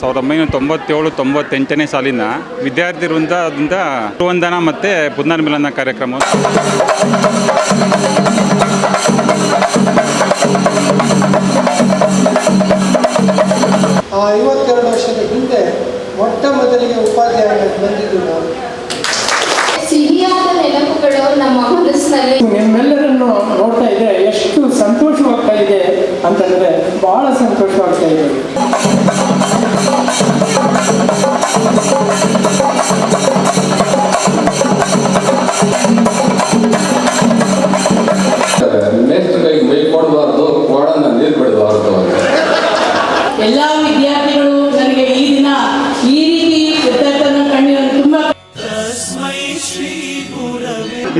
ಸಾವಿರದ ಒಂಬೈನೂರ ತೊಂಬತ್ತೇಳು ತೊಂಬತ್ತೆಂಟನೇ ಸಾಲಿನ ವಿದ್ಯಾರ್ಥಿ ವೃಂದದಿಂದ ಗುರುವಂದನ ಮತ್ತು ಪುನರ್ಮಿಲನ ಕಾರ್ಯಕ್ರಮ. ಆ ಐವತ್ತೆರಡು ವರ್ಷದ ಹಿಂದೆ ಮೊಟ್ಟ ಮೊದಲಿಗೆ ಉಪಾಧ್ಯಾಯರಾಗಿ ಬಂದಿದ್ದು ನಾನು. ಸಿಹಿಯಾದ ನೆನಪುಗಳು ನಮ್ಮ ಮನಸ್ಸಿನಲ್ಲಿ ನಿಮ್ಮೆಲ್ಲರನ್ನು ನೋಡ್ತಾ ಇದ್ರೆ ಎಷ್ಟು ಸಂತೋಷವಾಗ್ತಾ ಇದೆ ಅಂತಂದ್ರೆ ಬಹಳ ಸಂತೋಷವಾಗ್ತಾ ಇದೆ.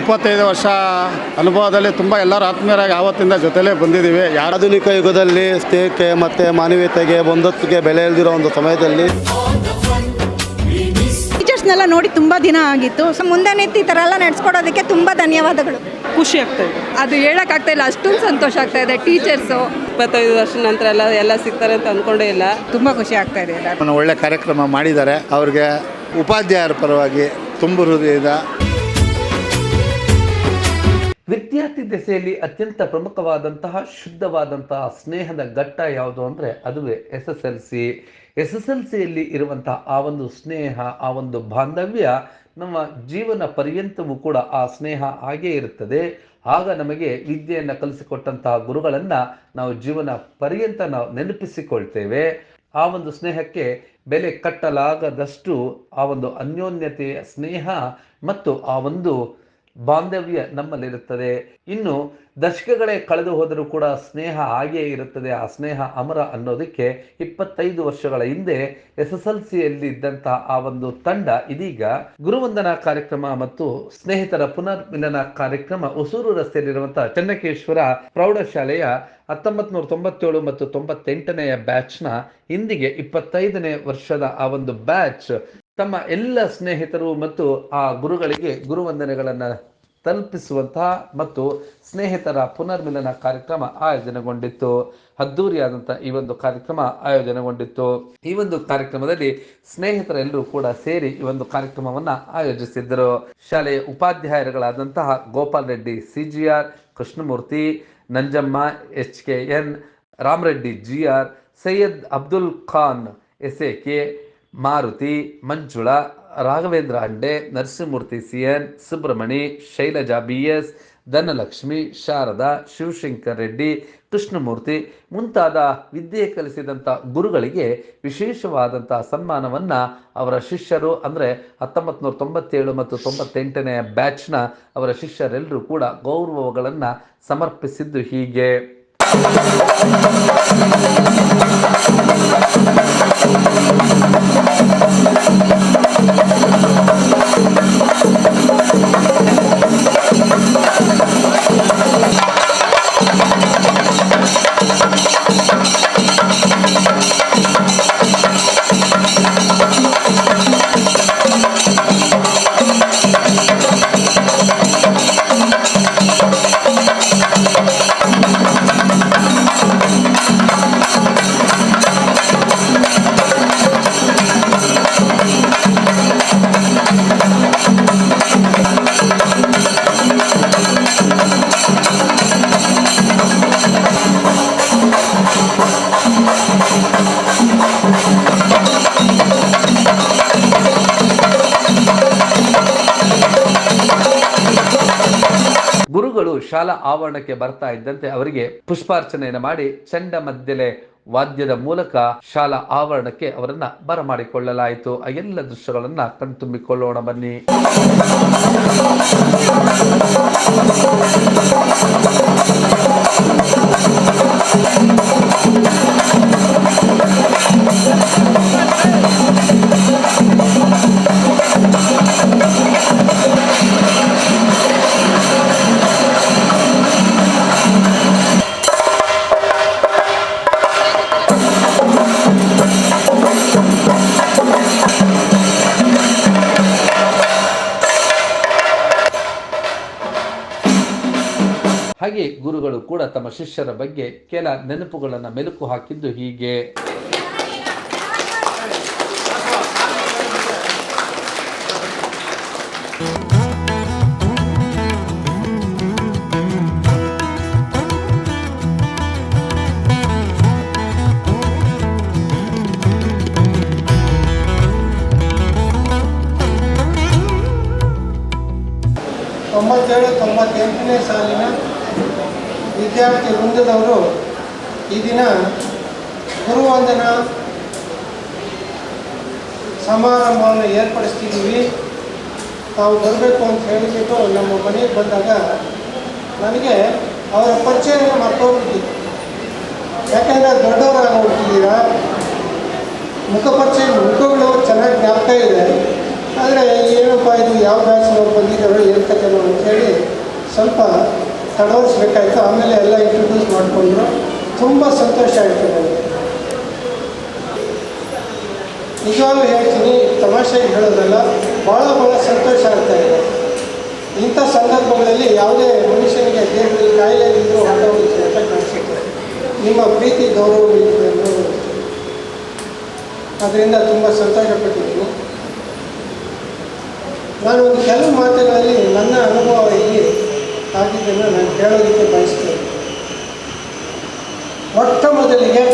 ಇಪ್ಪತ್ತೈದು ವರ್ಷ ಅನುಭವದಲ್ಲಿ ತುಂಬ ಎಲ್ಲರೂ ಆತ್ಮೀಯರಾಗಿ ಆವತ್ತಿಂದ ಜೊತೆಲೇ ಬಂದಿದ್ದೀವಿ. ಆಧುನಿಕ ಯುಗದಲ್ಲಿ ಸ್ನೇಹಕ್ಕೆ ಮತ್ತು ಮಾನವೀಯತೆಗೆ ಬಂಧುತ್ವಕ್ಕೆ ಬೆಲೆ ಇಲ್ದಿರೋ ಒಂದು ಸಮಯದಲ್ಲಿ ಟೀಚರ್ಸ್ನೆಲ್ಲ ನೋಡಿ ತುಂಬ ದಿನ ಆಗಿತ್ತು. ಸೊ ಮುಂದೆ ನಿಂತು ಈ ಥರ ಎಲ್ಲ ನಡೆಸ್ಕೊಡೋದಕ್ಕೆ ತುಂಬ ಧನ್ಯವಾದಗಳು. ಖುಷಿ ಆಗ್ತಾ ಇದೆ. ಅದು ಹೇಳೋಕ್ಕಾಗ್ತಾ ಇಲ್ಲ ಅಷ್ಟೊಂದು ಸಂತೋಷ ಆಗ್ತಾ ಇದೆ ಟೀಚರ್ಸು ಇಪ್ಪತ್ತೈದು ವರ್ಷ ನಂತರ ಎಲ್ಲ ಎಲ್ಲ ಸಿಗ್ತಾರೆ ಅಂತ ಅಂದ್ಕೊಂಡೇ ಇಲ್ಲ. ತುಂಬ ಖುಷಿ ಆಗ್ತಾ ಇದೆ ಒಳ್ಳೆ ಕಾರ್ಯಕ್ರಮ ಮಾಡಿದ್ದಾರೆ. ಅವ್ರಿಗೆ ಉಪಾಧ್ಯಾಯರ ಪರವಾಗಿ ತುಂಬ ಹೃದಯದ ದೆಸೆಯಲ್ಲಿ ಅತ್ಯಂತ ಪ್ರಮುಖವಾದಂತಹ, ಶುದ್ಧವಾದಂತಹ ಸ್ನೇಹದ ಘಟ್ಟ ಯಾವುದು ಅಂದರೆ ಅದುವೇ S S L C. S S L ಸಿಯಲ್ಲಿ ಇರುವಂತಹ ಆ ಒಂದು ಸ್ನೇಹ, ಆ ಒಂದು ಬಾಂಧವ್ಯ ನಮ್ಮ ಜೀವನ ಪರ್ಯಂತವೂ ಕೂಡ ಆ ಸ್ನೇಹ ಹಾಗೇ ಇರುತ್ತದೆ. ಆಗ ನಮಗೆ ವಿದ್ಯೆಯನ್ನು ಕಲಿಸಿಕೊಟ್ಟಂತಹ ಗುರುಗಳನ್ನು ನಾವು ಜೀವನ ಪರ್ಯಂತ ನಾವು ನೆನಪಿಸಿಕೊಳ್ತೇವೆ. ಆ ಒಂದು ಸ್ನೇಹಕ್ಕೆ ಬೆಲೆ ಕಟ್ಟಲಾಗದಷ್ಟು ಆ ಒಂದು ಅನ್ಯೋನ್ಯತೆಯ ಸ್ನೇಹ ಮತ್ತು ಆ ಒಂದು ಬಾಂಧವ್ಯ ನಮ್ಮಲ್ಲಿರುತ್ತದೆ. ಇನ್ನು ದಶಕಗಳೇ ಕಳೆದು ಹೋದರೂ ಕೂಡ ಸ್ನೇಹ ಹಾಗೆಯೇ ಇರುತ್ತದೆ. ಆ ಸ್ನೇಹ ಅಮರ ಅನ್ನೋದಕ್ಕೆ ಇಪ್ಪತ್ತೈದು ವರ್ಷಗಳ ಹಿಂದೆ ಎಸ್ ಎಸ್ ಎಲ್ ಸಿಯಲ್ಲಿ ಇದ್ದಂತಹ ಆ ಒಂದು ತಂಡ ಇದೀಗ ಗುರುವಂದನಾ ಕಾರ್ಯಕ್ರಮ ಮತ್ತು ಸ್ನೇಹಿತರ ಪುನರ್ ಮಿಲನ ಕಾರ್ಯಕ್ರಮ ಹೊಸೂರು ರಸ್ತೆಯಲ್ಲಿರುವಂತಹ ಚನ್ನಕೇಶ್ವರ ಪ್ರೌಢಶಾಲೆಯ ಹತ್ತೊಂಬತ್ ನೂರ ತೊಂಬತ್ತೇಳು ಮತ್ತು ತೊಂಬತ್ತೆಂಟನೆಯ ಬ್ಯಾಚ್ನ ಇಂದಿಗೆ ಇಪ್ಪತ್ತೈದನೇ ವರ್ಷದ ಆ ಒಂದು ಬ್ಯಾಚ್ ತಮ್ಮ ಎಲ್ಲ ಸ್ನೇಹಿತರು ಮತ್ತು ಆ ಗುರುಗಳಿಗೆ ಗುರುವಂದನೆಗಳನ್ನು ತಲುಪಿಸುವಂತಹ ಮತ್ತು ಸ್ನೇಹಿತರ ಪುನರ್ಮಿಲನ ಕಾರ್ಯಕ್ರಮ ಆಯೋಜನೆಗೊಂಡಿತ್ತು. ಅದ್ದೂರಿಯಾದಂಥ ಈ ಒಂದು ಕಾರ್ಯಕ್ರಮ ಆಯೋಜನೆಗೊಂಡಿತ್ತು. ಈ ಒಂದು ಕಾರ್ಯಕ್ರಮದಲ್ಲಿ ಸ್ನೇಹಿತರೆಲ್ಲರೂ ಕೂಡ ಸೇರಿ ಈ ಒಂದು ಕಾರ್ಯಕ್ರಮವನ್ನು ಆಯೋಜಿಸಿದ್ದರು. ಶಾಲೆಯ ಉಪಾಧ್ಯಾಯರುಗಳಾದಂತಹ Gopal Reddy CGR Krishnamurthy, Nanjamma, H K N Ramareddy G R, Syed Abdul Khan, S A K Maruti, Manjula, Raghavendra Ande Narasimhamurthy C N Subramani Shailaja B S, Dhanalakshmi, Sharada, Shivashankar Reddy, Krishnamurthy ಮುಂತಾದ ವಿದ್ಯೆ ಕಲಿಸಿದಂಥ ಗುರುಗಳಿಗೆ ವಿಶೇಷವಾದಂಥ ಸನ್ಮಾನವನ್ನು ಅವರ ಶಿಷ್ಯರು, ಅಂದರೆ ಹತ್ತೊಂಬತ್ತು ತೊಂಬತ್ತೇಳು ಮತ್ತು ತೊಂಬತ್ತೆಂಟನೆಯ ಬ್ಯಾಚ್ನ ಅವರ ಶಿಷ್ಯರೆಲ್ಲರೂ ಕೂಡ ಗೌರವಗಳನ್ನು ಸಮರ್ಪಿಸಿದ್ದು ಹೀಗೆ. ಗುರುಗಳು ಶಾಲಾ ಆವರಣಕ್ಕೆ ಬರ್ತಾ ಇದ್ದಂತೆ ಅವರಿಗೆ ಪುಷ್ಪಾರ್ಚನೆಯನ್ನು ಮಾಡಿ ಚಂಡ ಮಧ್ಯಲೆ ವಾದ್ಯದ ಮೂಲಕ ಶಾಲಾ ಆವರಣಕ್ಕೆ ಅವರನ್ನ ಬರಮಾಡಿಕೊಳ್ಳಲಾಯಿತು. ಆ ಎಲ್ಲ ದೃಶ್ಯಗಳನ್ನ ಕಣ್ತುಂಬಿಕೊಳ್ಳೋಣ ಬನ್ನಿ. ಗುರುಗಳು ಕೂಡ ತಮ್ಮ ಶಿಷ್ಯರ ಬಗ್ಗೆ ಕೆಲ ನೆನಪುಗಳನ್ನು ಮೆಲುಕು ಹಾಕಿದ್ದು ಹೀಗೆ. ತೊಂಬತ್ತೇಳು ತೊಂಬತ್ತೆಂಟನೇ ಸಾಲಿನ ವಿದ್ಯಾರ್ಥಿ ವೃಂದದವರು ಈ ದಿನ ಗುರುವಂದನಾ ಸಮಾರಂಭವನ್ನು ಏರ್ಪಡಿಸ್ತಿದ್ದೀವಿ. ತಾವು ಬರಬೇಕು ಅಂತ ಹೇಳಿಬಿಟ್ಟು ನಮ್ಮ ಮನೆಗೆ ಬಂದಾಗ ನನಗೆ ಅವರ ಪರಿಚಯನ ಮರ್ತೋಗ್ಬಿಟ್ಟಿದ್ದೆ ಯಾಕೆಂದರೆ ದೊಡ್ಡವರಾಗಿ ಹೋಗ್ತಿದ್ದೀರಾ ಮುಖ ಪರಿಚಯ, ಮುಖಗಳು ಚೆನ್ನಾಗಿ ಜ್ಞಾಪಕ ಇದೆ. ಆದರೆ ಏನಪ್ಪ ಇದು, ಯಾವ ಬ್ಯಾಚ್ನವ್ರು ಬಂದಿದ್ದಾರೋ ಕಥೆನೋ ಅಂತೇಳಿ ಸ್ವಲ್ಪ ತಡವರಿಸ್ಬೇಕಾಯ್ತು. ಆಮೇಲೆ ಎಲ್ಲ ಇಂಟ್ರೊಡ್ಯೂಸ್ ಮಾಡಿಕೊಂಡ್ರು. ತುಂಬ ಸಂತೋಷ ಆಯಿತು ನನಗೆ ನಿಜವಾಗ್ಲೂ ಹೇಳ್ತೀನಿ ತಮಾಷೆಗೆ ಹೇಳೋದಲ್ಲ ಭಾಳ ಭಾಳ ಸಂತೋಷ ಆಗ್ತಾ ಇದೆ. ಇಂಥ ಸಂದರ್ಭಗಳಲ್ಲಿ ಯಾವುದೇ ಮನುಷ್ಯನಿಗೆ ದೇಹದಲ್ಲಿ ಕಾಯಿಲೆ ಇದ್ದರೂ ಹೊರಟೋಗುತ್ತೆ ಅಂತ ಕಾಣಿಸುತ್ತೆ. ನಿಮ್ಮ ಪ್ರೀತಿ, ಗೌರವ ಅನ್ನೋದು ಅದರಿಂದ ತುಂಬ ಸಂತೋಷಪಟ್ಟಿದ್ದೀನಿ ನಾನು ಒಂದು ಕೆಲವು ಮಾತುಗಳಲ್ಲಿ ನನ್ನ ಅನುಭವ ಇಲ್ಲಿ ಆಗಿದ್ದನ್ನು ನಾನು ಹೇಳೋದಕ್ಕೆ ಬಯಸ್ತೇನೆ. ಮೊಟ್ಟ ಮೊದಲಿಗೆ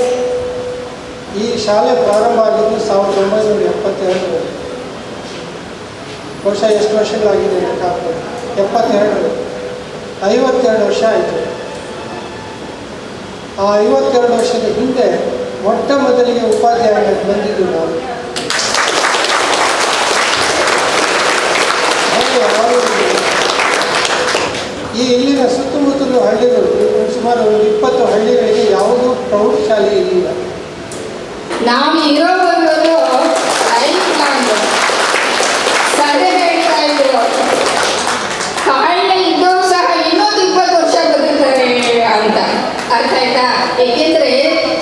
ಈ ಶಾಲೆ ಪ್ರಾರಂಭ ಆಗಿದ್ದು ಸಾವಿರದ ಒಂಬೈನೂರ ಎಪ್ಪತ್ತೆರಡು ವರ್ಷ ಎಷ್ಟು ವರ್ಷಗಳಾಗಿದೆ ಎಪ್ಪತ್ತೆರಡು ಐವತ್ತೆರಡು ವರ್ಷ ಆಯಿತು. ಆ ಐವತ್ತೆರಡು ವರ್ಷದ ಹಿಂದೆ ಮೊಟ್ಟ ಮೊದಲಿಗೆ ಉಪಾಧ್ಯಾಯ ಬಂದಿದ್ದು ನಾನು ಹಾಗೆ ಅವರು ಈ ಇಲ್ಲಿನ ಸುತ್ತಮುತ್ತಲು ಹಳ್ಳಿಗಳು ಸುಮಾರು ಒಂದು ಇಪ್ಪತ್ತು ಹಳ್ಳಿಗಳಿಗೆ ಯಾವುದೂ ಪ್ರೌಢಶಾಲೆ ಇರಲಿಲ್ಲ ನಾವು ಇರೋವರೆಗೂ ಲೈಫ್ ಲಾಂಗ್ ಸರಿ ಹೇಳ್ತಾ ಇದ್ರು ಕಾಯಿಲೆ ಇದ್ದವ್ರು ಸಹ ಇನ್ನೊಂದು ಇಪ್ಪತ್ತು ವರ್ಷ ಬದುಕ್ತಾರೆ ಅಂತ ಅರ್ಥ ಆಯ್ತಾ ಏಕೆಂದ್ರೆ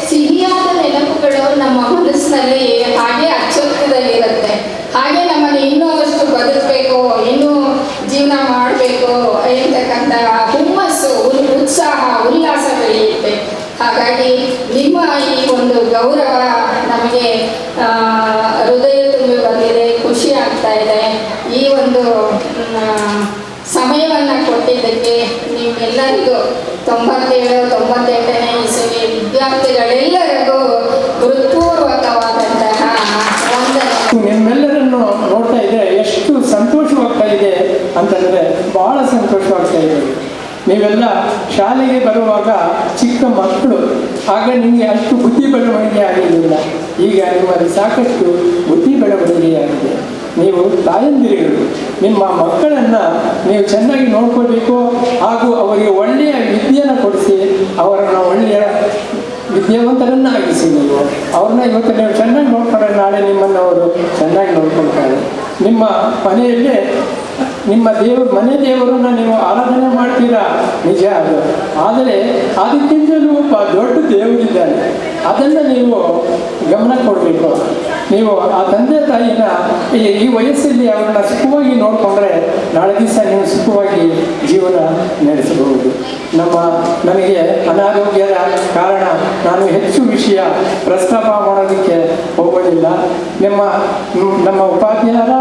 ಸಿಹಿಯಾದ ನೆನಪುಗಳು ನಮ್ಮ ಮನಸ್ಸಿನಲ್ಲಿ ಹಾಗೆ ಅಚ್ಚೊತ್ತದಲ್ಲಿರುತ್ತೆ ಹಾಗೆ ನಮ್ಮನ್ನು ಇನ್ನೂ ಅಷ್ಟು ಬದುಕಬೇಕು ಇನ್ನೂ ಜೀವನ ಮಾಡಬೇಕು ಎಂತಕ್ಕಂಥ ಹುಮ್ಮಸ್ಸು ಉಲ್- ಉತ್ಸಾಹ ಉಲ್ಲಾಸ ಬೆಳೆಯುತ್ತೆ ಹಾಗಾಗಿ ನಿಮ್ಮ ಈ ಒಂದು ಗೌರವ ನಮಗೆ ಹೃದಯ ತುಂಬಿ ಬಂದಿದೆ, ಖುಷಿ ಆಗ್ತಾ ಇದೆ. ಈ ಒಂದು ಸಮಯವನ್ನು ಕೊಟ್ಟಿದ್ದಕ್ಕೆ ನಿಮ್ಮೆಲ್ಲರಿಗೂ ತೊಂಬತ್ತೇಳು ತೊಂಬತ್ತೆಂಟನೇ ಇಸವಿ ವಿದ್ಯಾರ್ಥಿಗಳೆಲ್ಲರಿಗೂ ಹೃತ್ಪೂರ್ವಕವಾದಂತಹ ವಂದನೆ ನಿಮ್ಮೆಲ್ಲರನ್ನು ನೋಡ್ತಾ ಇದ್ರೆ ಎಷ್ಟು ಸಂತೋಷವಾಗ್ತಾ ಇದೆ ಅಂತಂದರೆ ಬಹಳ ಸಂತೋಷವಾಗ್ತಾ ಇದೆ ನೀವೆಲ್ಲ ಶಾಲೆಗೆ ಬರುವಾಗ ಚಿಕ್ಕ ಮಕ್ಕಳು, ಆಗ ನಿಮಗೆ ಅಷ್ಟು ಬುದ್ಧಿ ಬೆಳವಣಿಗೆ ಆಗಿರಲಿಲ್ಲ ಈಗ ನಿಮ್ಮಲ್ಲಿ ಸಾಕಷ್ಟು ಬುದ್ಧಿ ಬೆಳವಣಿಗೆ ಆಗಿದೆ. ನೀವು ತಾಯಂದಿರಿಗಳು ನಿಮ್ಮ ಮಕ್ಕಳನ್ನು ನೀವು ಚೆನ್ನಾಗಿ ನೋಡ್ಕೊಳ್ಬೇಕು ಹಾಗೂ ಅವರಿಗೆ ಒಳ್ಳೆಯ ವಿದ್ಯೆಯನ್ನು ಕೊಡಿಸಿ, ಅವರನ್ನು ಒಳ್ಳೆಯ ವಿದ್ಯಾವಂತರನ್ನಾಗಿಸಿ ನೀವು. ಅವ್ರನ್ನ ಇವತ್ತು ನೀವು ಚೆನ್ನಾಗಿ ನೋಡ್ಕೊಂಡ್ರೆ ನಾಳೆ ನಿಮ್ಮನ್ನು ಅವರು ಚೆನ್ನಾಗಿ ನೋಡ್ಕೊಳ್ತಾರೆ. ನಿಮ್ಮ ಮನೆಯಲ್ಲೇ ನಿಮ್ಮ ದೇವರು ಮನೆ ದೇವರನ್ನ ನೀವು ಆರಾಧನೆ ಮಾಡ್ತೀರಾ? ನಿಜ ಅದು. ಆದರೆ ಅದಕ್ಕಿಂತಲೂ ಒಬ್ಬ ದೊಡ್ಡ ದೇವರಿದ್ದಾನೆ. ಅದನ್ನು ನೀವು ಗಮನ ಕೊಡಬೇಕು. ನೀವು ಆ ತಂದೆ ತಾಯಿನ ಈ ವಯಸ್ಸಲ್ಲಿ ಅವ್ರನ್ನ ಸುಖವಾಗಿ ನೋಡಿಕೊಂಡ್ರೆ ನಾಳೆ ದಿವಸ ನೀವು ಸುಖವಾಗಿ ಜೀವನ ನಡೆಸಬಹುದು. ನಮ್ಮ ನನಗೆ ಅನಾರೋಗ್ಯದ ಕಾರಣ ನಾನು ಹೆಚ್ಚು ವಿಷಯ ಪ್ರಸ್ತಾಪ ಮಾಡೋದಕ್ಕೆ ಹೋಗೋದಿಲ್ಲ ನಿಮ್ಮ ನಮ್ಮ ಉಪಾಧ್ಯಾಯರ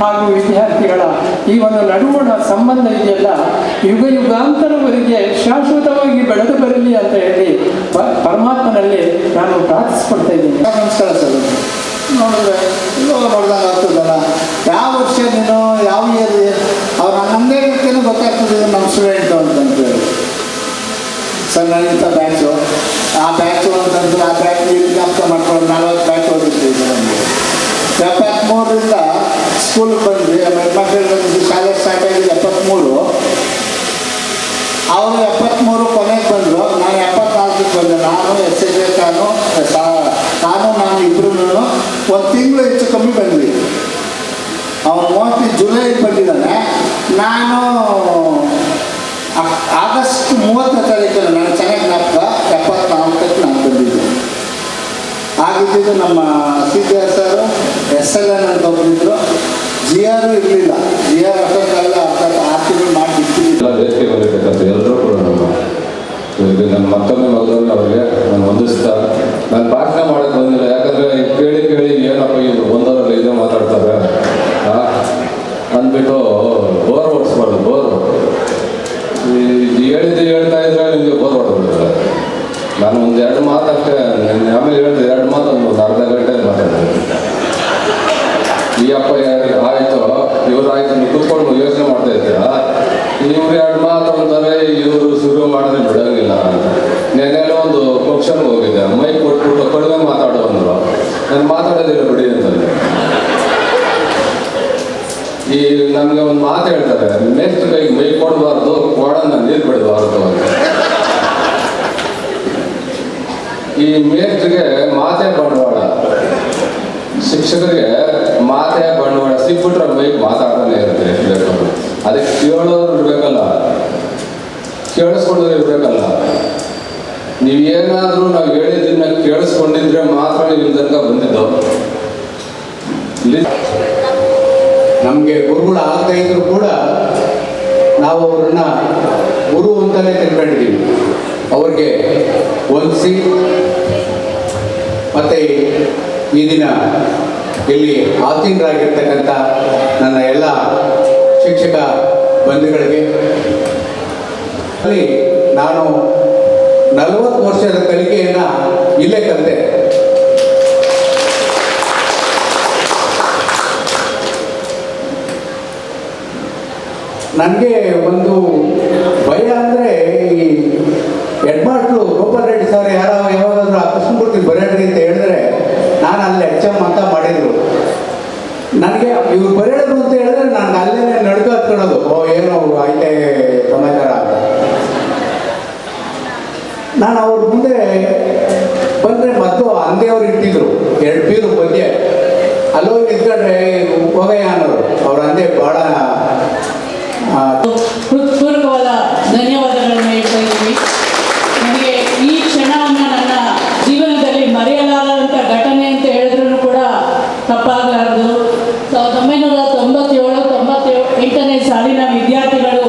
ಹಾಗೂ ವಿದ್ಯಾರ್ಥಿಗಳ ಈ ಒಂದು ನಡುವಣ ಸಂಬಂಧ ಇದೆಯಲ್ಲ ಯುಗ ಯುಗಾಂತರವರೆಗೆ ಶಾಶ್ವತವಾಗಿ ಬೆಳೆದು ಬರಲಿ ಅಂತ ಹೇಳಿ ಪ- ಪರಮಾತ್ಮನಲ್ಲಿ ನಾನು ಪ್ರಾರ್ಥಿಸ್ಕೊಡ್ತಾ ಇದ್ದೀನಿ ನಮಸ್ಕಾರ ಸರ್ ನೋಡಿದ್ರೆ ಯೋಗ ಮಾಡಿದಾಗ ಆಗ್ತದಲ್ಲ? ಯಾವ ವರ್ಷ ನೀನು ಯಾವ ಇಯರ್ ಅವ್ರು ರೀತಿಯೂ ಗೊತ್ತಾಗ್ತದೆ ನಮ್ಮ ಸ್ಟೂಡೆಂಟು ಅಂತಂತೇಳಿ ಸರ್ ನಾನು ಇಂಥ ಬ್ಯಾಚು ಆ ಬ್ಯಾಚು ಅಂತಂದ್ರೆ ಆ ಬ್ಯಾಚ್ ಇಲ್ಲಿ ಜ್ಞಾಪಕ ಮಾಡ್ಕೊಂಡು ನಲ್ವತ್ತು ಬ್ಯಾಚ್ ಓದಿರ್ತೀವಿ ನಮಗೆ ಎಪ್ಪತ್ತ್ಮೂರರಿಂದ ಸ್ಕೂಲಿಗೆ ಬಂದ್ವಿ ಮಕ್ಕಳು ಬಂದ್ವಿ ಶಾಲೆ ಸ್ಟಾರ್ಟ್ ಆಗಿದ್ದು ಎಪ್ಪತ್ತ್ಮೂರು ಅವರು ಎಪ್ಪತ್ತ್ಮೂರು ಕೊನೆಗೆ ಬಂದರು ನಾನು ಎಪ್ಪತ್ನಾಲ್ಕಕ್ಕೆ ಬಂದೆ ನಾನು ಎಸ್ ಎಸ್ ಎ ಖಾನು ಸಾ- ನಾನು ನಾನು ಇಬ್ಬರು ಒಂದು ಕಮ್ಮಿ ಬಂದ್ವಿ. ಅವನು ಮೋಸ್ಟ್ಲಿ ಜುಲೈ ಬಂದಿದ್ದಾನೆ. ನಾನು ಆಗಸ್ಟ್ ಮೂವತ್ತನೇ ತಾರೀಕಲ್ಲಿ ನಾನು ಚೆನ್ನಾಗಿ ನಾಪ್ತ ಎಪ್ಪತ್ನಾಲ್ಕಕ್ಕೆ ನಾನು ಬಂದಿದ್ದೆ. ಆಗಿದ್ದು ನಮ್ಮ C sir R sir S L N ಅಂತ ಒಬ್ಬರಿದ್ರು ಜಿ ಆರ್ ಇರಲಿಲ್ಲ. ಜಿ ಆರ್ ಅಷ್ಟೊಂದೆಲ್ಲ ಅರ್ಥ ಆರು ತಿಂಗಳು ಮಾಡಿ ಎಲ್ಲರೂ ಕೂಡ ನಮ್ಮ ಇದು ನನ್ನ ಮತ್ತೊಮ್ಮೆ ಮೊದಲೊಮ್ಮೆ ಅವರಿಗೆ ನಾನು ವಂದಿಸ್ತಾ, ನಾನು ಭಾಷಣ ಮಾಡಕ್ಕೆ ಬಂದಿಲ್ಲ, ಯಾಕಂದರೆ ಕೇಳಿ ಕೇಳಿ ಏನಪ್ಪ ಇದು ಒಂದವರಲ್ಲಿ ಇದೇ ಮಾತಾಡ್ತಾರೆ. ಅಂದ್ಬಿಟ್ಟು ಬೋರ್ ಓಡಿಸ್ಬಾರ್ದು ಬೋರ್. ಹೇಳಿದ್ದು ಹೇಳ್ತಾ ಇದ್ರೆ ನಿಮಗೆ ಬೋರ್ ಹೊಡೆದ್ಬಿಡ್ತಾರೆ ನಾನು ಒಂದು ಎರಡು ಮಾತು ಅಷ್ಟೇ ನಾನು ಆಮೇಲೆ ಹೇಳಿದೆ ಎರಡು ಮಾತು ಒಂದು ಅರ್ಧ ಗಂಟೆ ಮಾತಾಡಿದೆ ಈ ಅಪ್ಪ ಯಾರು ಆಯಿತು ಇವರು ಆಯಿತು ನೀವು ಕೂತ್ಕೊಂಡು ಯೋಚನೆ ಮಾಡ್ತಾ ಇದ್ದೀರಾ ನೀವು ಇವ್ರು ಎರಡು ಮಾತು ಅಂತಾರೆ ಇವರು ಶುರು ಮಾಡಿದ್ರೆ ಬಿಡೋಂಗಿಲ್ಲ ಅಂತ ನೆನ್ನೆಲ್ಲ ಒಂದು ಫಂಕ್ಷನ್ ಹೋಗಿದ್ದೆ ಮೈಕ್ ಕೊಟ್ಬಿಟ್ಟು ಕಡಿಮೆ ಮಾತಾಡೋ ಅಂದ್ರು ನಾನು ಮಾತಾಡೋದಿಲ್ಲ ಬಿಡಿ ಅಂತಂದೆ ಈ ನಮ್ಗೆ ಒಂದು ಮಾತು ಹೇಳ್ತಾರೆ ಮೇಸ್ಟ್ರ ಕೈಗೆ ಮೈ ಕೊಡಬಾರ್ದು ಕೊಡನ್ನ ನೀರು ಬಿಡಬಾರ್ದು ಅಂತ ಈ ಮೇಸ್ಟ್ರಿಗೆ ಮಾತೇ ಬಂಡವಾಳ ಶಿಕ್ಷಕರಿಗೆ ಮಾತೇ ಬಂಡವಾಳ ಸಿಕ್ಬಿಟ್ರೆ ಮೈಕ್ ಮಾತಾಡ್ತಾನೆ ಇರುತ್ತೆ ಎಷ್ಟು ಬೇಕಾದ್ರೂ ಅದಕ್ಕೆ ಕೇಳೋರು ಇರ್ಬೇಕಲ್ಲ ಕೇಳಿಸ್ಕೊಂಡವ್ರು ಇರ್ಬೇಕಲ್ಲ. ನೀವೇನಾದ್ರೂ ನಾವು ಹೇಳಿದ್ದನ್ನ ಕೇಳಿಸ್ಕೊಂಡಿದ್ರೆ ಮಾತ್ರ ನೀವು ತನಕ ಬಂದಿದ್ದು. ನಮಗೆ ಗುರುಗಳು ಆಗ್ತಾ ಇದ್ರು ಕೂಡ ನಾವು ಅವ್ರನ್ನ ಗುರು ಅಂತಲೇ ತಿಳ್ಕೊಂಡಿದ್ದೀವಿ. ಅವ್ರಿಗೆ ಹೊಲಿಸಿ ಮತ್ತೆ ಈ ದಿನ ಇಲ್ಲಿ ಆತೀನರಾಗಿರ್ತಕ್ಕಂಥ ನನ್ನ ಎಲ್ಲ ಶಿಕ್ಷಕ ಬಂಧುಗಳಿಗೆ ಅಲ್ಲಿ ನಾನು ನಲವತ್ತು ವರ್ಷದ ಕಲಿಕೆಯನ್ನ ಇಲ್ಲೇ ಕಲಿತೆ. ನನಗೆ ಒಂದು ಭಯ ಅಂದರೆ ಈ ಹೆಡ್ಮಾಸ್ಟ್ರು ಗೋಪಾಲ್ ರೆಡ್ಡಿ ಸರ್ ಯಾರೋ ಯಾವಾಗಾದ್ರೂ ಆ ಕೊಡ್ತೀನಿ ಬರೆಯಡ್ರಿ ಅಂತ ಹೇಳಿದ್ರೆ ನಾನು ಅಲ್ಲಿ ಎಚ್ ಎಂ ಅಂತ ಮಾಡಿದರು. ನನಗೆ ಇವ್ರು ಬರೆಯೋದು ಅಂತ ಹೇಳಿದ್ರೆ ನಾನು ಅಲ್ಲೇ ನಡ್ಕ ಹತ್ಕೊಳ್ಳೋದು ಓ ಏನೋ ಆಯ್ತೆ ಸಮಾಚಾರ ಅಂತ ನಾನು ಅವ್ರ ಮುಂದೆ ಬಂದರೆ ಅಂದೇ ಅವ್ರು ಇಟ್ಟಿದ್ರು. ಎರಡು ಪೀರು ಮಧ್ಯೆ ಅಲ್ಲೋಗಿ ನಿಂತ್ಕೊಂಡ್ರೆ ಹೋಗಯ್ಯ ಅನ್ನೋರು ಅವ್ರ ಅಂದೆ ಭಾಳ ಹೃತ್ಪೂರ್ವಕವಾದ ಧನ್ಯವಾದಗಳನ್ನು ಹೇಳ್ತಾ ಇದ್ದೀವಿ. ನನಗೆ ಈ ಕ್ಷಣವನ್ನು ನನ್ನ ಜೀವನದಲ್ಲಿ ಮರೆಯಲಾರದಂಥ ಘಟನೆ ಅಂತ ಹೇಳಿದ್ರು ಕೂಡ ತಪ್ಪಾಗಲಾರದು ಸಾವಿರದ ಒಂಬೈನೂರ ತೊಂಬತ್ತೇಳು ತೊಂಬತ್ತೇಳು ಎಂಟನೇ ಸಾಲಿನ ವಿದ್ಯಾರ್ಥಿಗಳು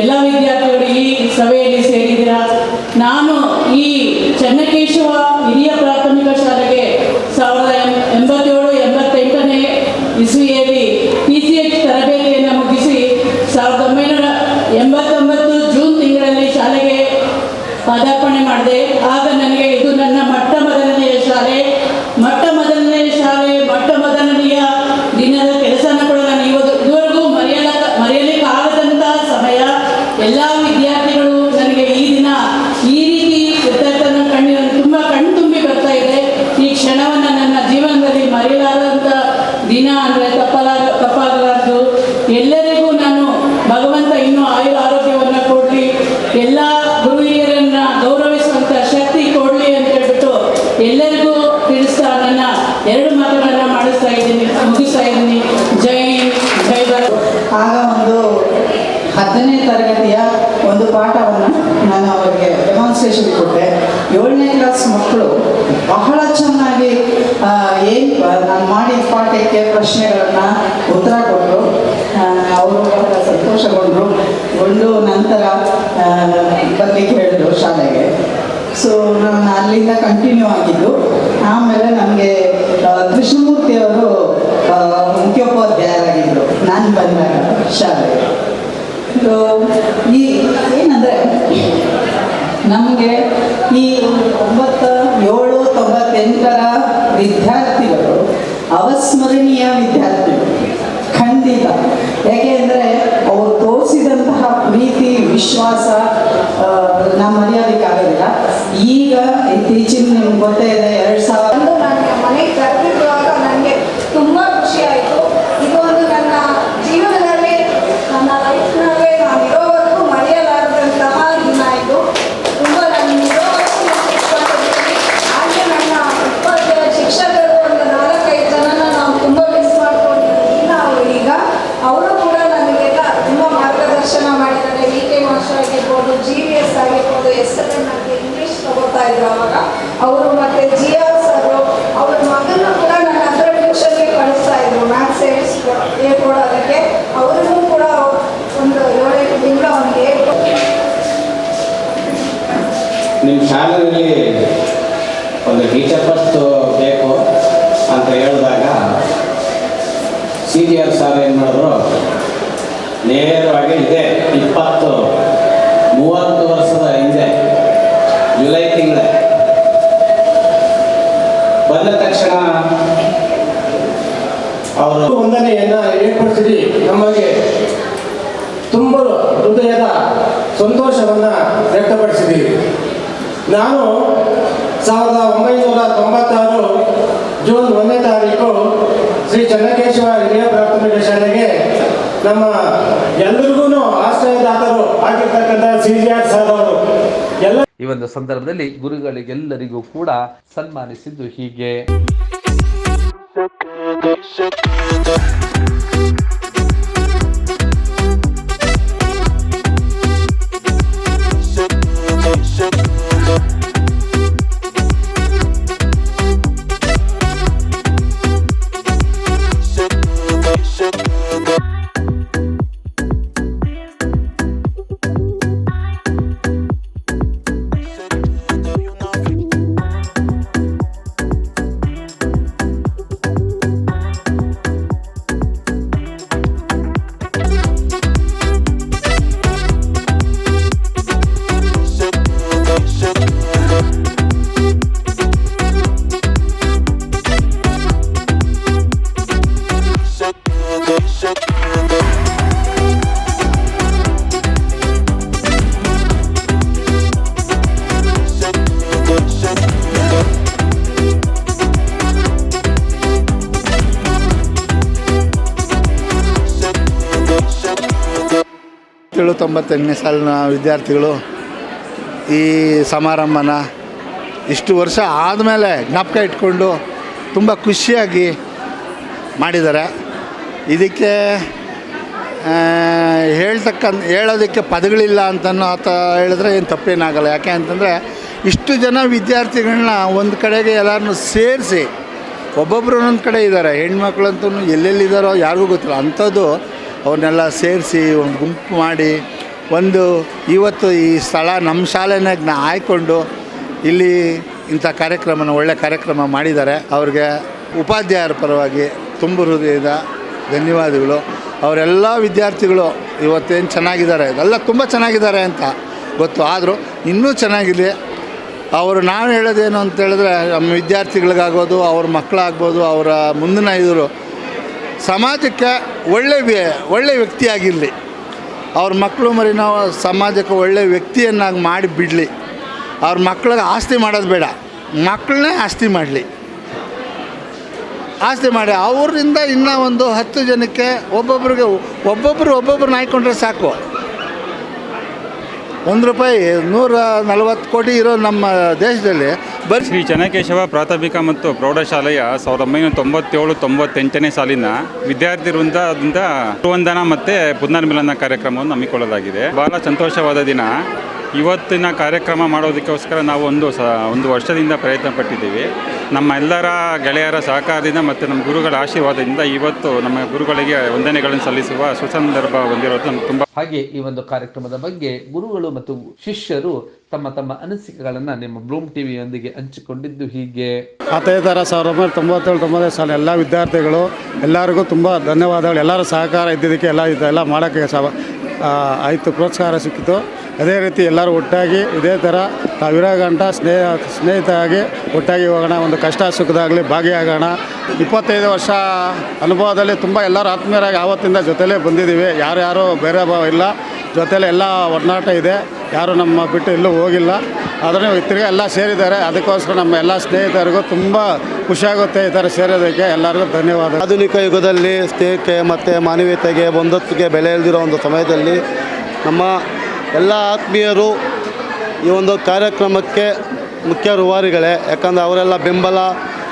ಎಲ್ಲ ವಿದ್ಯಾರ್ಥಿಗಳು ಈ ಸಭೆಯಲ್ಲಿ ಸೇರಿದ್ದೀರಾ ನಾನು ಈ ಚನ್ನಕೇಶವ ಹಿರಿಯ ಪ್ರಾಥಮಿಕ ಶಾಲೆಗೆ ಸಾವಿರದ ಎಂ- ಎಂಬತ್ತೇಳು ಎಂಬತ್ತೆಂಟನೇ ಇಸ್ವಿಯಲ್ಲಿ ಪಿ ಸಿ ಎಚ್ ತರಬೇತಿಯನ್ನು ಮುಗಿಸಿ ಸಾವಿರದ ಒಂಬೈನೂರ ಎಂಬತ್ತೊಂಬತ್ತು ಜೂನ್ ತಿಂಗಳಲ್ಲಿ ಶಾಲೆಗೆ ಪದಾರ್ಪಣೆ ಮಾಡಿದೆ ಆಗ ನನಗೆ ಇದು ನನ್ನ ಮೊಟ್ಟ ಮೊದಲನೆಯ ಶಾಲೆ ಮೊಟ್ಟ ಮೊದಲನೆಯ ಶಾಲೆ ಮೊಟ್ಟ ಮೊದಲನೆಯ ದಿನದ ಕೆಲಸನ ಕೂಡ ನಾನು ಇವತ್ತು ಇದುವರೆಗೂ ಮರೆಯಲ ಮರೆಯಲಿಕ್ಕಾಗದಂತಹ ಸಮಯ ಎಲ್ಲ ವಿದ್ಯಾರ್ಥಿಗಳು ನನಗೆ ಈ ದಿನ ಈ ರೀತಿ ವಿದ್ಯಾರ್ಥಿಯನ್ನು ಕಣ್ಣು ತುಂಬ ಕಣ್ಣು ತುಂಬಿ ಬರ್ತಾ ಇದೆ ಈ ಕ್ಷಣವನ್ನು ನನ್ನ ಜೀವನದಲ್ಲಿ ಮರೆಯಲಾರದಂಥ ದಿನ ಅಂದರೆ ತಪ್ಪಲಾಗ ತಪ್ಪಾಗಲಾರದು ಎಲ್ಲರಿಗೂ ನಾನು ಭಗವಂತ ಇನ್ನೂ ಆಯು ಆರೋಗ್ಯವನ್ನು ಕೊಡಲಿ ಎಲ್ಲ ಗುರು ಹಿರಿಯರನ್ನ ಗೌರವಿಸುವಂಥ ಶಕ್ತಿ ಕೊಡಲಿ ಅಂತ ಹೇಳ್ಬಿಟ್ಟು ಎಲ್ಲರಿಗೂ ತಿಳಿಸ್ತಾ ನನ್ನ ಎರಡು ಮಾತುಗಳನ್ನು ಮಾಡಿಸ್ತಾ ಇದ್ದೀನಿ ಮುಗಿಸ್ತಾ ಇದ್ದೀನಿ ಜೈ ಹಿಂದ್, ಜೈ ಭಾರತ್ ಆಗ ಒಂದು ಹತ್ತನೇ ತರಗತಿಯ ಒಂದು ಪಾಠವನ್ನು ನಾನು ಅವರಿಗೆ ಡೆಮಾನ್ಸ್ಟ್ರೇಷನ್ ಕೊಟ್ಟೆ ಏಳನೇ ಕ್ಲಾಸ್ ಮಕ್ಕಳು ಬಹಳ ಚೆನ್ನಾಗಿ ಏನು ನಾನು ಮಾಡಿದ ಪಾಠಕ್ಕೆ ಪ್ರಶ್ನೆಗಳನ್ನು ಉತ್ತರ ಕೊಟ್ಟರು ಅವರು ಬಹಳ ಸಂತೋಷಗೊಂಡರು ಗೊಂಡು ನಂತರ ಆ, ಬರ್ಲಿಕ್ಕೆ ಹೇಳಿದ್ರು ಶಾಲೆಗೆ. ಸೊ ನಾನು ಅಲ್ಲಿಂದ ಕಂಟಿನ್ಯೂ ಆಗಿದ್ದು. ಆಮೇಲೆ ನನಗೆ ಕೃಷ್ಣಮೂರ್ತಿ ಅವರು ಮುಖ್ಯೋಪಾಧ್ಯಾಯರಾಗಿದ್ದರು ನಾನು ಬಂದಾಗ ಶಾಲೆಗೆ. ಸೊ ಈ, ಏನಂದರೆ, ನಮಗೆ ಈ ಒಂಬತ್ತ, ಏಳು, ತೊಂಬತ್ತೆಂಟರ ವಿದ್ಯಾರ್ಥಿಗಳು, ಅವಸ್ಮರಣೀಯ ವಿದ್ಯಾರ್ಥಿಗಳು, ಖಂಡಿತ. ಯಾಕೆಂದರೆ ಅವರು ತೋರಿಸಿದಂತಹ ಪ್ರೀತಿ, ವಿಶ್ವಾಸ ನಾವು ಆಗೋದಿಲ್ಲ. ಈಗ ಇತ್ತೀಚಿನ ನಿಮ್ಗೆ ಗೊತ್ತೇ ಇದೆ ಎರಡು ಸಾವಿರ ಒಂದು ನನಗೆ ಮನೆಗೆ ಕರೆದಿರುವಾಗ ನನಗೆ ತುಂಬ ಖುಷಿ ಆಯಿತು ಇದು ಒಂದು ನನ್ನ ಜೀವನದಲ್ಲಿ ನನ್ನ ಲೈಫ್ನಲ್ಲೇ ನಾನು ಇರೋವರೆಗೂ ಮರೆಯಲಾರದಂತಹ ದಿನ ಇದು ತುಂಬ ನಾನು ಇರೋವರೆಗೂ ನೆನಪಿಟ್ಕೊಂಡಿದ್ದೀನಿ ಹಾಗೆ ನನ್ನ ಉಪಾಧ್ಯಾಯ ಶಿಕ್ಷಕರು ಒಂದು ನಾಲ್ಕೈದು ಜನನ ನಾವು ತುಂಬ ಮಿಸ್ ಮಾಡ್ಕೊಂಡಿದ್ದೀವಿ ಅವರು ಈಗ ಅವರು ಕೂಡ ನನಗೆಲ್ಲ ತುಂಬ ಮಾರ್ಗದರ್ಶನ ಮಾಡಿದ್ದಾರೆ ವಿ ಕೆ ಮಾಸ್ಟರ್ ಆಗಿರ್ಬೋದು ಜಿ ವಿ ಎಸ್ ಆಗಿರ್ಬೋದು ಎಸ್ ಎಲ್ ಎನ್ ಆಗಿ ಇಂಗ್ಲೀಷ್ ತಗೋತಾ ಇದ್ರು ಅವಾಗ ಅವರು ಮತ್ತೆ ಜಿ ಆರ್ ಸರ್ ಅವ್ರ ಮಗನ ಕೂಡ ನನ್ನ ಹತ್ರ ಟ್ಯೂಷನ್ಗೆ ಕಳಿಸ್ತಾ ಇದ್ರು ಮ್ಯಾಥ್ಸ್ ಹೇಳ್ಸ್ಕೊ ಹೇಳ್ಕೊಡೋದಕ್ಕೆ ಅವ್ರಿಗೂ ಕೂಡ ಒಂದು ಏಳೆಂಟು ತಿಂಗಳು ಅವ್ನಿಗೆ ಹೇಳ್ಕೊಟ್ಟು ನಿಮ್ಮ ಶಾಲೆಯಲ್ಲಿ ಒಂದು ಟೀಚರ್ ಫಸ್ಟ್ ಬೇಕು ಅಂತ ಹೇಳಿದಾಗ ಸಿ ಸಾರ್ ಸರ್ ಏನು ಮಾಡಿದ್ರು? ನೇರವಾಗಿ ಇದೆ, ಇಪ್ಪತ್ತು, ಮೂವತ್ತು ವರ್ಷದ ಹಿಂದೆ, ಜುಲೈ ತಿಂಗಳ. ಬಂದ ತಕ್ಷಣ ಅವರು ವಂದನೆಯನ್ನ ಏರ್ಪಡಿಸಿರಿ ನಮಗೆ ತುಂಬ ಹೃದಯದ ಏರ್ಪಡಿಸಿದ್ದೀವಿ ನಾನು ಸಾವಿರದ ಒಂಬೈನೂರ ತೊಂಬತ್ತಾರು ಜೂನ್ ಒಂದನೇ ತಾರೀಕು ಶ್ರೀ ಚನ್ನಕೇಶವ ಹಿರಿಯ ಪ್ರಾಥಮಿಕ ಶಾಲೆಗೆ ನಮ್ಮ ಎಲ್ಲರಿಗೂ ಆಶ್ರಯದಾತರು ಆಗಿರ್ತಕ್ಕಂಥ ಸಿ ಸರ್ ಅವರು ಎಲ್ಲ ಈ ಒಂದು ಸಂದರ್ಭದಲ್ಲಿ ಗುರುಗಳಿಗೆಲ್ಲರಿಗೂ ಕೂಡ ಸನ್ಮಾನಿಸಿದ್ದು ಹೀಗೆ. ಏಳು ತೊಂಬತ್ತೆಂಟನೇ ಸಾಲಿನ ವಿದ್ಯಾರ್ಥಿಗಳು ಈ ಸಮಾರಂಭನ ಇಷ್ಟು ವರ್ಷ ಆದಮೇಲೆ ಜ್ಞಾಪಕ ಇಟ್ಕೊಂಡು ತುಂಬ ಖುಷಿಯಾಗಿ ಮಾಡಿದ್ದಾರೆ. ಇದಕ್ಕೆ ಹೇಳ್ತಕ್ಕಂಥ, ಹೇಳೋದಕ್ಕೆ ಪದಗಳಿಲ್ಲ ಅಂತನೋ ಆತ ಹೇಳಿದ್ರೆ ಏನು ತಪ್ಪೇನಾಗಲ್ಲ. ಯಾಕೆ ಅಂತಂದರೆ ಇಷ್ಟು ಜನ ವಿದ್ಯಾರ್ಥಿಗಳನ್ನ ಒಂದು ಕಡೆಗೆ ಎಲ್ಲರನ್ನೂ ಸೇರಿಸಿ ಒಬ್ಬೊಬ್ಬರು ಒಂದೊಂದು ಕಡೆ ಇದ್ದಾರೆ. ಹೆಣ್ಮಕ್ಳಂತೂ ಎಲ್ಲೆಲ್ಲಿದ್ದಾರೋ ಯಾರಿಗೂ ಗೊತ್ತಿಲ್ಲ. ಅಂಥದ್ದು ಅವ್ರನ್ನೆಲ್ಲ ಸೇರಿಸಿ ಒಂದು ಗುಂಪು ಮಾಡಿ ಒಂದು ಇವತ್ತು ಈ ಸ್ಥಳ ನಮ್ಮ ಶಾಲೆನಾಗ ಆಯ್ಕೊಂಡು ಇಲ್ಲಿ ಇಂಥ ಕಾರ್ಯಕ್ರಮನ ಒಳ್ಳೆ ಕಾರ್ಯಕ್ರಮ ಮಾಡಿದ್ದಾರೆ. ಅವ್ರಿಗೆ ಉಪಾಧ್ಯಾಯರ ಪರವಾಗಿ ತುಂಬ ಹೃದಯದ ಧನ್ಯವಾದಗಳು. ಅವರೆಲ್ಲ ವಿದ್ಯಾರ್ಥಿಗಳು ಇವತ್ತೇನು ಚೆನ್ನಾಗಿದ್ದಾರೆ, ಎಲ್ಲ ತುಂಬ ಚೆನ್ನಾಗಿದ್ದಾರೆ ಅಂತ ಗೊತ್ತು. ಆದರೂ ಇನ್ನೂ ಚೆನ್ನಾಗಿದೆ. ಅವರು ನಾನು ಹೇಳೋದೇನು ಅಂತ ಹೇಳಿದ್ರೆ, ನಮ್ಮ ವಿದ್ಯಾರ್ಥಿಗಳಿಗಾಗೋದು, ಅವ್ರ ಮಕ್ಕಳಾಗ್ಬೋದು, ಅವರ ಮುಂದಿನ ಇದ್ರು ಸಮಾಜಕ್ಕೆ ಒಳ್ಳೆ ಒಳ್ಳೆ ವ್ಯಕ್ತಿಯಾಗಿರಲಿ. ಅವ್ರ ಮಕ್ಕಳು ಮರಿ ನಾವು ಸಮಾಜಕ್ಕೆ ಒಳ್ಳೆ ವ್ಯಕ್ತಿಯನ್ನಾಗಿ ಮಾಡಿ ಬಿಡಲಿ. ಅವ್ರ ಮಕ್ಳಿಗೆ ಆಸ್ತಿ ಮಾಡೋದು ಬೇಡ. ಮಕ್ಕಳನ್ನೇ ಆಸ್ತಿ ಮಾಡಲಿ. ಆಸ್ತಿ ಮಾಡಿ. ಅವರಿಂದ ಇನ್ನೂ ಒಂದು ಹತ್ತು ಜನಕ್ಕೆ ಒಬ್ಬೊಬ್ರಿಗೆ ಒಬ್ಬೊಬ್ಬರು ಒಬ್ಬೊಬ್ರನ್ನ ಆಯ್ಕೊಂಡ್ರೆ ಸಾಕು. ಒಂದು ರೂಪಾಯಿ, ನೂರ ನಲವತ್ತು ಕೋಟಿ ಇರೋ ನಮ್ಮ ದೇಶದಲ್ಲಿ ಬರೀ ಶ್ರೀ ಚನ್ನಕೇಶವ ಪ್ರಾಥಮಿಕ ಮತ್ತು ಪ್ರೌಢಶಾಲೆಯ ಸಾವಿರದ ಒಂಬೈನೂರ ತೊಂಬತ್ತೇಳು, ತೊಂಬತ್ತೆಂಟನೇ ಸಾಲಿನ ವಿದ್ಯಾರ್ಥಿ ವೃಂದದಿಂದ ವಂದನ ಮತ್ತು ಪುನರ್ಮಿಲನ ಕಾರ್ಯಕ್ರಮವನ್ನು ಹಮ್ಮಿಕೊಳ್ಳಲಾಗಿದೆ. ಬಹಳ ಸಂತೋಷವಾದ ದಿನ. ಇವತ್ತಿನ ಕಾರ್ಯಕ್ರಮ ಮಾಡೋದಕ್ಕೋಸ್ಕರ ನಾವು ಒಂದು ಸ ಒಂದು ವರ್ಷದಿಂದ ಪ್ರಯತ್ನ ಪಟ್ಟಿದ್ದೀವಿ. ನಮ್ಮ ಎಲ್ಲರ ಗೆಳೆಯರ ಸಹಕಾರದಿಂದ ಮತ್ತು ನಮ್ಮ ಗುರುಗಳ ಆಶೀರ್ವಾದದಿಂದ ಇವತ್ತು ನಮ್ಮ ಗುರುಗಳಿಗೆ ವಂದನೆಗಳನ್ನು ಸಲ್ಲಿಸುವ ಸುಸಂದರ್ಭ ಹೊಂದಿರೋದು ನಮ್ಗೆ ತುಂಬ ಹಾಗೆ ಈ ಒಂದು ಕಾರ್ಯಕ್ರಮದ ಬಗ್ಗೆ ಗುರುಗಳು ಮತ್ತು ಶಿಷ್ಯರು ತಮ್ಮ ತಮ್ಮ ಅನಿಸಿಕೆಗಳನ್ನು ನಿಮ್ಮ ಬ್ಲೂಮ್ ಟಿವಿಯೊಂದಿಗೆ ಹಂಚಿಕೊಂಡಿದ್ದು ಹೀಗೆ. ಹತ್ತೈದು ಥರ ಸಾವಿರದ ಒಂಬೈನೂರ ತೊಂಬತ್ತೇಳು ತೊಂಬತ್ತೈದು ಸಾಲ ಎಲ್ಲ ವಿದ್ಯಾರ್ಥಿಗಳು ಎಲ್ಲರಿಗೂ ತುಂಬ ಧನ್ಯವಾದಗಳು. ಎಲ್ಲರ ಸಹಕಾರ ಇದ್ದಿದ್ದಕ್ಕೆ ಎಲ್ಲ ಎಲ್ಲ ಮಾಡೋಕ್ಕೆ ಸಹ ಆಯಿತು ಪ್ರೋತ್ಸಾಹ ಸಿಕ್ಕಿತು. ಅದೇ ರೀತಿ ಎಲ್ಲರೂ ಒಟ್ಟಾಗಿ ಇದೇ ಥರ ನಾವಿರೋ ಗಂಟ ಸ್ನೇಹ ಸ್ನೇಹಿತರಾಗಿ ಒಟ್ಟಾಗಿ ಹೋಗೋಣ. ಒಂದು ಕಷ್ಟ ಸುಖದಾಗಲಿ ಭಾಗಿಯಾಗೋಣ. ಇಪ್ಪತ್ತೈದು ವರ್ಷ ಅನುಭವದಲ್ಲಿ ತುಂಬ ಎಲ್ಲರೂ ಆತ್ಮೀಯರಾಗಿ ಆವತ್ತಿಂದ ಜೊತೆಲೇ ಬಂದಿದ್ದೀವಿ. ಯಾರ್ಯಾರು ಬೇರೆ ಭಾವ ಇಲ್ಲ. ಜೊತೆಲಿ ಎಲ್ಲ ಒಡನಾಟ ಇದೆ. ಯಾರು ನಮ್ಮ ಬಿಟ್ಟು ಎಲ್ಲೂ ಹೋಗಿಲ್ಲ. ಆದರೆ ತಿರ್ಗಿ ಎಲ್ಲ ಸೇರಿದ್ದಾರೆ. ಅದಕ್ಕೋಸ್ಕರ ನಮ್ಮ ಎಲ್ಲ ಸ್ನೇಹಿತರಿಗೂ ತುಂಬ ಖುಷಿಯಾಗುತ್ತೆ ಈ ಥರ ಸೇರೋದಕ್ಕೆ. ಎಲ್ಲರಿಗೂ ಧನ್ಯವಾದ. ಆಧುನಿಕ ಯುಗದಲ್ಲಿ ಸ್ನೇಹಕ್ಕೆ ಮತ್ತು ಮಾನವೀಯತೆಗೆ ಬಂಧುತ್ವಕ್ಕೆ ಬೆಲೆ ಇಲ್ದಿರೋ ಒಂದು ಸಮಯದಲ್ಲಿ ನಮ್ಮ ಎಲ್ಲ ಆತ್ಮೀಯರು ಈ ಒಂದು ಕಾರ್ಯಕ್ರಮಕ್ಕೆ ಮುಖ್ಯ ರೂವಾರಿಗಳೇ. ಯಾಕಂದರೆ ಅವರೆಲ್ಲ ಬೆಂಬಲ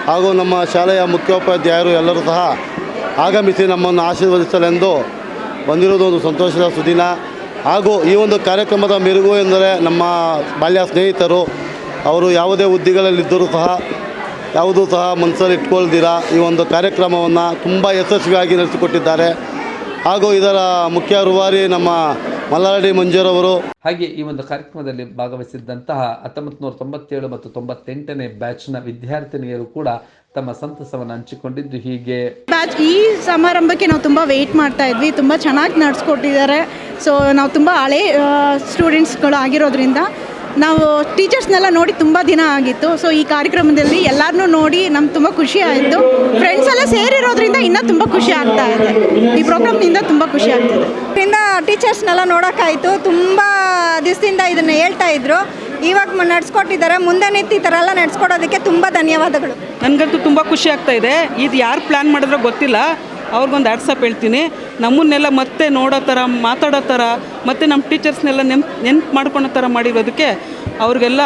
ಹಾಗೂ ನಮ್ಮ ಶಾಲೆಯ ಮುಖ್ಯೋಪಾಧ್ಯಾಯರು ಎಲ್ಲರೂ ಸಹ ಆಗಮಿಸಿ ನಮ್ಮನ್ನು ಆಶೀರ್ವದಿಸಲೆಂದು ಬಂದಿರೋದು ಒಂದು ಸಂತೋಷದ ಸುದಿನ. ಹಾಗೂ ಈ ಒಂದು ಕಾರ್ಯಕ್ರಮದ ಮೆರುಗು ಎಂದರೆ ನಮ್ಮ ಬಾಲ್ಯ ಸ್ನೇಹಿತರು, ಅವರು ಯಾವುದೇ ಹುದ್ದೆಗಳಲ್ಲಿದ್ದರೂ ಸಹ, ಯಾವುದೂ ಸಹ ಮನಸ್ಸಲ್ಲಿ ಇಟ್ಕೊಳ್ದಿರ. ಈ ಒಂದು ಕಾರ್ಯಕ್ರಮವನ್ನು ತುಂಬ ಯಶಸ್ವಿಯಾಗಿ ನಡೆಸಿಕೊಟ್ಟಿದ್ದಾರೆ. ಹಾಗೂ ಇದರ ಮುಖ್ಯ ರೂವಾರಿ ನಮ್ಮ ಮಲ್ಲಾರೆಡ್ಡಿ ಮಂಜೂರವರು ಹಾಗೆ ಈ ಒಂದು ಕಾರ್ಯಕ್ರಮದಲ್ಲಿ ಭಾಗವಹಿಸಿದ್ದಂತಹ ಹತ್ತೊಂಬತ್ತು ನೂರ ತೊಂಬತ್ತೇಳು ಮತ್ತು ತೊಂಬತ್ತೆಂಟನೇ ಬ್ಯಾಚ್ನ ವಿದ್ಯಾರ್ಥಿನಿಯರು ಕೂಡ ತಮ್ಮ ಸಂತಸವನ್ನು ಹಂಚಿಕೊಂಡಿದ್ದು ಹೀಗೆ. ಬ್ಯಾಚ್ ಈ ಸಮಾರಂಭಕ್ಕೆ ನಾವು ತುಂಬಾ ವೆಯ್ಟ್ ಮಾಡ್ತಾ ಇದ್ವಿ. ತುಂಬಾ ಚೆನ್ನಾಗಿ ನಡೆಸ್ಕೊಟ್ಟಿದ್ದಾರೆ. ಸೊ ನಾವು ತುಂಬಾ ಹಳೆ ಸ್ಟೂಡೆಂಟ್ಸ್ಗಳು ಆಗಿರೋದ್ರಿಂದ ನಾವು ಟೀಚರ್ಸ್ನೆಲ್ಲ ನೋಡಿ ತುಂಬ ದಿನ ಆಗಿತ್ತು. ಸೊ ಈ ಕಾರ್ಯಕ್ರಮದಲ್ಲಿ ಎಲ್ಲರನ್ನೂ ನೋಡಿ ನಮ್ಗೆ ತುಂಬ ಖುಷಿ ಆಯಿತು. ಫ್ರೆಂಡ್ಸ್ ಎಲ್ಲ ಸೇರಿರೋದ್ರಿಂದ ಇನ್ನೂ ತುಂಬ ಖುಷಿ ಆಗ್ತಾ ಇದೆ. ಈ ಪ್ರೋಗ್ರಾಮ್ನಿಂದ ತುಂಬ ಖುಷಿ ಆಗ್ತಿದೆ. ಇದರಿಂದ ಟೀಚರ್ಸ್ನೆಲ್ಲ ನೋಡೋಕ್ಕಾಯಿತು. ತುಂಬ ದಿವಸದಿಂದ ಇದನ್ನು ಹೇಳ್ತಾ ಇದ್ರು. ಇವಾಗ ನಡ್ಸ್ಕೊಟ್ಟಿದ್ದಾರೆ ಮುಂದೆ ನಿಂತು ಈ ಥರ ಎಲ್ಲ ನಡ್ಸ್ಕೊಡೋದಕ್ಕೆ ತುಂಬ ಧನ್ಯವಾದಗಳು. ನನಗಂತೂ ತುಂಬ ಖುಷಿ ಆಗ್ತಾ ಇದೆ. ಇದು ಯಾರು ಪ್ಲ್ಯಾನ್ ಮಾಡಿದ್ರೋ ಗೊತ್ತಿಲ್ಲ. ಅವ್ರಿಗೊಂದು ಆಟ್ಸಪ್ ಹೇಳ್ತೀನಿ. ನಮ್ಮನ್ನೆಲ್ಲ ಮತ್ತೆ ನೋಡೋ ಥರ ಮಾತಾಡೋ ಥರ ಮತ್ತು ನಮ್ಮ ಟೀಚರ್ಸ್ನೆಲ್ಲ ನೆನ್ಪು ನೆನ್ಪು ಮಾಡ್ಕೊಳೋ ಥರ ಮಾಡಿರೋದಕ್ಕೆ ಅವ್ರಿಗೆಲ್ಲ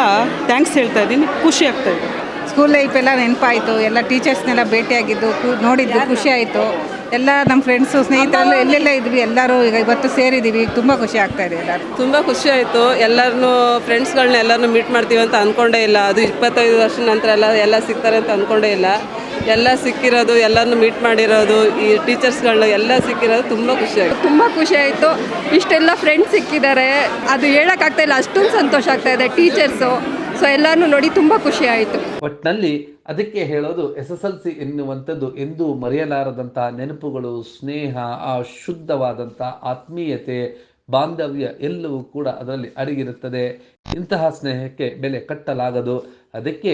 ಥ್ಯಾಂಕ್ಸ್ ಹೇಳ್ತಾ ಇದ್ದೀನಿ. ಖುಷಿ ಆಗ್ತಾ ಇದೆ. ಸ್ಕೂಲ್ ಲೈಫೆಲ್ಲ ಎಲ್ಲ ನೆನಪಾಯಿತು. ಎಲ್ಲ ಟೀಚರ್ಸ್ನೆಲ್ಲ ಭೇಟಿಯಾಗಿದ್ದು ಕು- ನೋಡಿದ್ದು ಖುಷಿ ಆಯಿತು. ಎಲ್ಲ ನಮ್ಮ ಫ್ರೆಂಡ್ಸು ಸ್ನೇಹಿತರೆಲ್ಲ ಎಲ್ಲೆಲ್ಲ ಇದ್ವಿ ಎಲ್ಲರೂ ಈಗ ಇವತ್ತು ಸೇರಿದ್ದೀವಿ ತುಂಬ ಖುಷಿ ಆಗ್ತಾ ಇದೆ ಎಲ್ಲರೂ ತುಂಬ ಖುಷಿ ಆಯಿತು. ಎಲ್ಲರನ್ನೂ ಫ್ರೆಂಡ್ಸ್ಗಳನ್ನ ಎಲ್ಲರನ್ನೂ ಮೀಟ್ ಮಾಡ್ತೀವಿ ಅಂತ ಅಂದ್ಕೊಂಡೇ ಇಲ್ಲ. ಅದು ಇಪ್ಪತ್ತೈದು ವರ್ಷ ನಂತರ ಎಲ್ಲ ಎಲ್ಲ ಸಿಗ್ತಾರೆ ಅಂತ ಅಂದ್ಕೊಂಡೇ ಇಲ್ಲ. ಎಲ್ಲ ಸಿಕ್ಕಿರೋದು ಎಲ್ಲರನ್ನು ಮೀಟ್ ಮಾಡಿರೋದು ಈ ಟೀಚರ್ಸ್ಗಳನ್ನ ಎಲ್ಲ ಸಿಕ್ಕಿರೋದು ತುಂಬ ಖುಷಿ ಆಯಿತು. ತುಂಬ ಖುಷಿ ಆಯಿತು. ಇಷ್ಟೆಲ್ಲ ಫ್ರೆಂಡ್ಸ್ ಸಿಕ್ಕಿದ್ದಾರೆ. ಅದು ಹೇಳೋಕ್ಕಾಗ್ತಾ ಇಲ್ಲ ಅಷ್ಟೊಂದು ಸಂತೋಷ ಆಗ್ತಾ ಇದೆ ಟೀಚರ್ಸು ಸೊ ಎಲ್ಲಾನು ನೋಡಿ ತುಂಬಾ ಖುಷಿ ಆಯಿತು. ಒಟ್ಟಿನಲ್ಲಿ ಅದಕ್ಕೆ ಹೇಳೋದು ಎಸ್ ಎಸ್ ಎಲ್ ಸಿ ಎನ್ನುವಂಥದ್ದು ಎಂದೂ ಮರೆಯಲಾರದಂತಹ ನೆನಪುಗಳು, ಸ್ನೇಹ ಆ ಶುದ್ಧವಾದಂತಹ ಆತ್ಮೀಯತೆ, ಬಾಂಧವ್ಯ ಎಲ್ಲವೂ ಕೂಡ ಅದರಲ್ಲಿ ಅಡಗಿರುತ್ತದೆ. ಇಂತಹ ಸ್ನೇಹಕ್ಕೆ ಬೆಲೆ ಕಟ್ಟಲಾಗದು. ಅದಕ್ಕೆ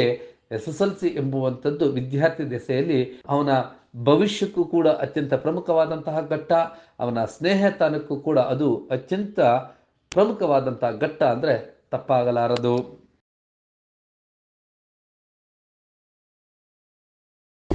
ಎಸ್ ಎಸ್ ಎಲ್ ಸಿ ಎಂಬುವಂಥದ್ದು ವಿದ್ಯಾರ್ಥಿ ದೆಸೆಯಲ್ಲಿ ಅವನ ಭವಿಷ್ಯಕ್ಕೂ ಕೂಡ ಅತ್ಯಂತ ಪ್ರಮುಖವಾದಂತಹ ಘಟ್ಟ. ಅವನ ಸ್ನೇಹತನಕ್ಕೂ ಕೂಡ ಅದು ಅತ್ಯಂತ ಪ್ರಮುಖವಾದಂತಹ ಘಟ್ಟ ಅಂದರೆ ತಪ್ಪಾಗಲಾರದು.